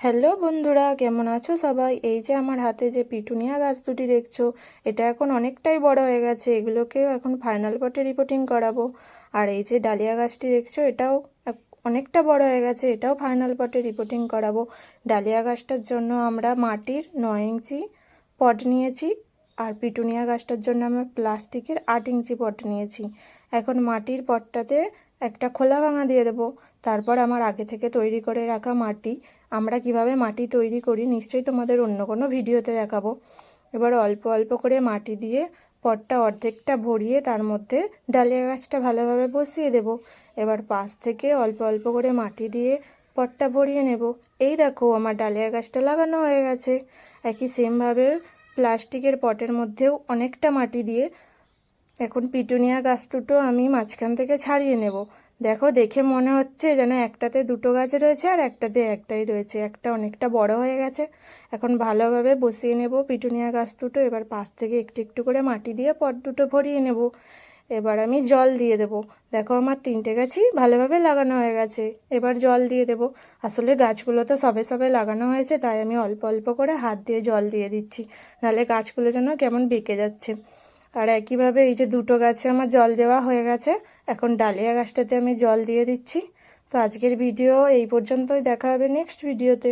Hello বন্ধুরা, কেমন আছো সবাই? এই যে আমার হাতে যে পিটুনিয়া গাছ দুটি দেখছ, এটা এখন অনেকটাই বড় হয়ে গেছে, এগুলোকেও এখন ফাইনাল পটে রিপোর্টিং করাবো। আর এই যে ডালিয়া গাছটি দেখছ, এটাও অনেকটা বড় হয়ে গেছে, এটাও ফাইনাল পটে রিপোর্টিং করাবো। ডালিয়া গাছটার জন্য আমরা মাটির নয় ইঞ্চি পট নিয়েছি, আর পিটুনিয়া গাছটার জন্য আমরা প্লাস্টিকের আট ইঞ্চি পট নিয়েছি। এখন মাটির পটটাতে একটা খোলা ভাঙা দিয়ে দেবো। তারপর আমার আগে থেকে তৈরি করে রাখা মাটি, আমরা কীভাবে মাটি তৈরি করি নিশ্চয়ই তোমাদের অন্য কোনো ভিডিওতে দেখাবো। এবার অল্প অল্প করে মাটি দিয়ে পটটা অর্ধেকটা ভরিয়ে তার মধ্যে ডালিয়া গাছটা ভালোভাবে বসিয়ে দেব। এবার পাশ থেকে অল্প অল্প করে মাটি দিয়ে পটটা ভরিয়ে নেব। এই দেখো আমার ডালিয়া গাছটা লাগানো হয়ে গেছে। একই সেমভাবে প্লাস্টিকের পটের মধ্যেও অনেকটা মাটি দিয়ে এখন পিটুনিয়া গাছ দুটো আমি মাঝখান থেকে ছাড়িয়ে নেব। দেখো, দেখে মনে হচ্ছে যেন একটাতে দুটো গাছ রয়েছে আর একটাতে একটাই রয়েছে। একটা অনেকটা বড় হয়ে গেছে। এখন ভালোভাবে বসিয়ে নেব পিটুনিয়া গাছ দুটো। এবার পাশ থেকে একটু একটু করে মাটি দিয়ে পট দুটো ভরিয়ে নেব। এবার আমি জল দিয়ে দেব। দেখো, আমার তিনটে গাছই ভালোভাবে লাগানো হয়ে গেছে। এবার জল দিয়ে দেব। আসলে গাছগুলো তো সবে সবে লাগানো হয়েছে, তাই আমি অল্প অল্প করে হাত দিয়ে জল দিয়ে দিচ্ছি। নাহলে গাছগুলো যেন কেমন বেঁকে যাচ্ছে। আর একইভাবে এই যে দুটো গাছে আমার জল দেওয়া হয়ে গেছে, এখন ডালিয়া গাছটাতে আমি জল দিয়ে দিচ্ছি। তো আজকের ভিডিও এই পর্যন্তই, দেখা হবে নেক্সট ভিডিওতে